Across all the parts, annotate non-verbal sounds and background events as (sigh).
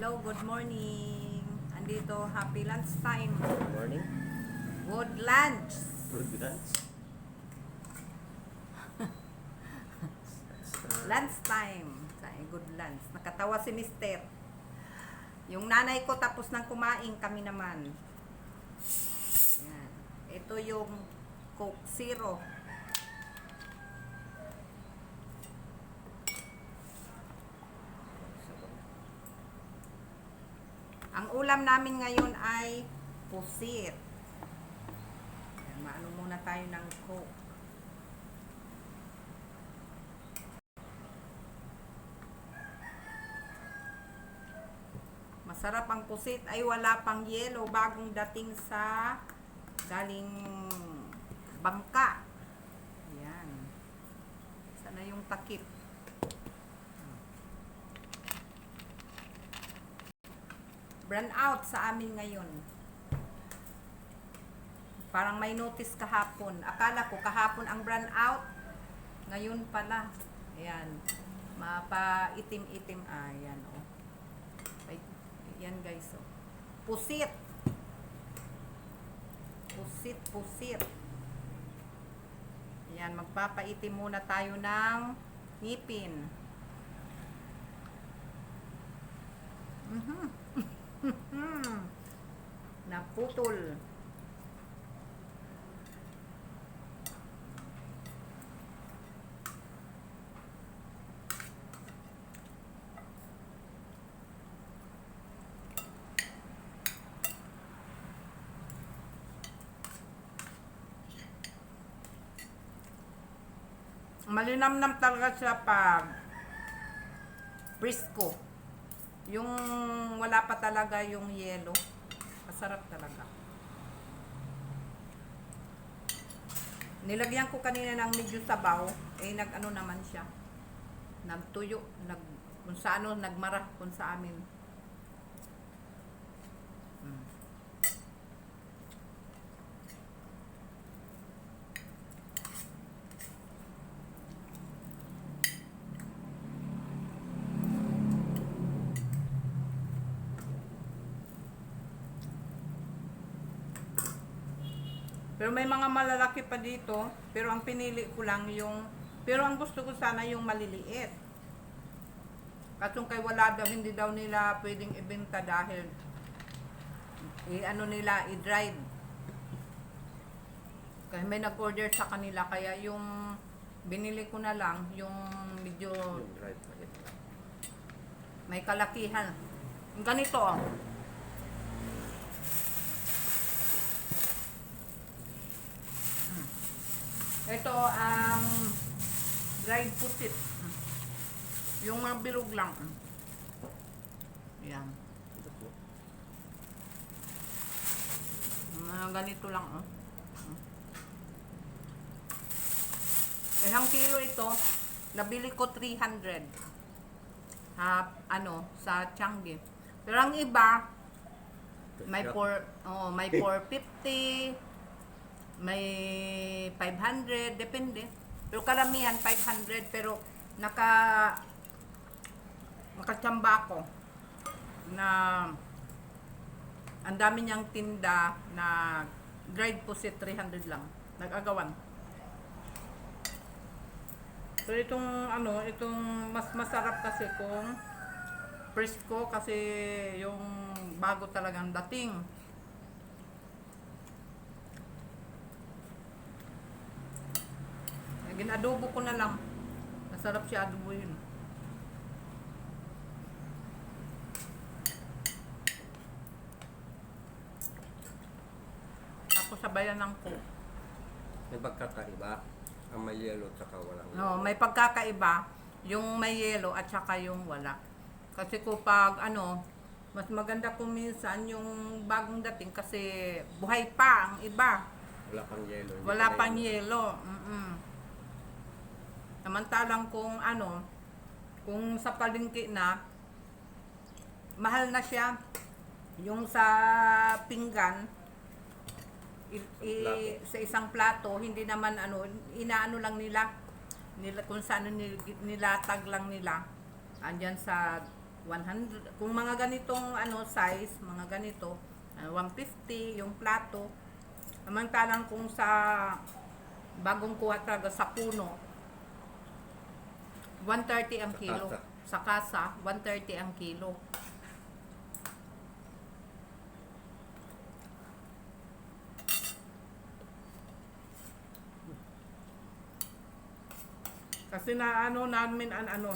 Hello, good morning. Andito, happy lunch time. Good morning. Good lunch. Good lunch. Lunch time. Say, good lunch. Nakatawa si Mister. Yung nanay ko tapos nang kumain, kami naman. Yan. Ito yung Coke Zero. Ang ulam namin ngayon ay pusit. Maano muna tayo ng Coke. Masarap ang pusit ay wala pang yelo bagong dating sa galing bangka. Yan. Sana yung takip. Brand out sa amin ngayon. Parang may notice kahapon. Akala ko kahapon ang brand out. Ngayon pala. Ayan. Mapa-itim-itim. Ah, yan oh. Ay, yan guys oh. Pusit. Pusit, pusit. Yan, magpapaitim muna tayo ng ngipin. Naputol. Malinamnam talaga siya pag Brisco. Yung wala pa talaga yung yelo. Masarap talaga. Nilagyan ko kanina ng medyo sabaw. Eh, nag-ano naman siya. Nagtuyo. Nag, kung sa ano, nagmara kung sa amin. Pero may mga malalaki pa dito. Pero ang pinili ko lang yung... Pero ang gusto ko sana yung maliliit. Katong kay wala daw, hindi daw nila pwedeng ibenta dahil i ano nila, i-dried. Kaya may nag-order sa kanila, kaya yung binili ko na lang, yung medyo Yung dried may kalakihan. Ganito oh. Mm. Ito ang dried pusit. Yung mga bilog lang. Yan. Mga ganito lang. Oh. Isang kilo ito, nabili ko 300 ha, ano, sa Changi. Pero ang iba, may for, oh, may 450, may 500, depende. Pero karamihan 500, pero naka nakachamba ko na ang dami niyang tinda na dried pusit 300 lang. Nag-agawan. So itong ano, itong mas masarap kasi kung fresco kasi yung bago talagang dating. Ginadobo ko na lang. Masarap siya adobo yun. Tapos sabayan ng coke. May pagkakaiba. Ang may yellow at saka walang No, may pagkakaiba yung may yelo at saka yung wala. Kasi ko pag ano, mas maganda kung minsan yung bagong dating kasi buhay pa ang iba. Wala pang yellow. hindi Wala pa pang yellow. yelo. Mm-mm. Samantalang kung ano, kung sa palengke na, mahal na siya. Yung sa pinggan, i- i- sa isang plato, hindi naman ano, inaano lang nila, nila kung saan nil- nilatag lang nila. Andyan sa 100. Kung mga ganitong ano size, mga ganito, ah, 150 yung plato. Samantalang kung sa bagong kuha talaga sa puno, 130 ang Sa kilo. kasa. Sa kasa, 130 ang kilo. Kasi na ano namin an ano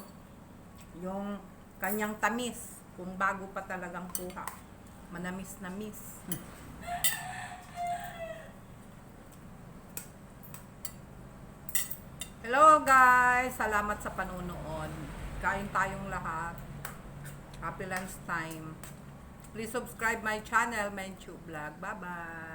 yung kanyang tamis kung bago pa talagang kuha. Manamis na miss. (laughs) Hello guys! Salamat sa panunood. Kain tayong lahat. Happy lunch time. Please subscribe my channel, Menchu Vlog. Bye-bye!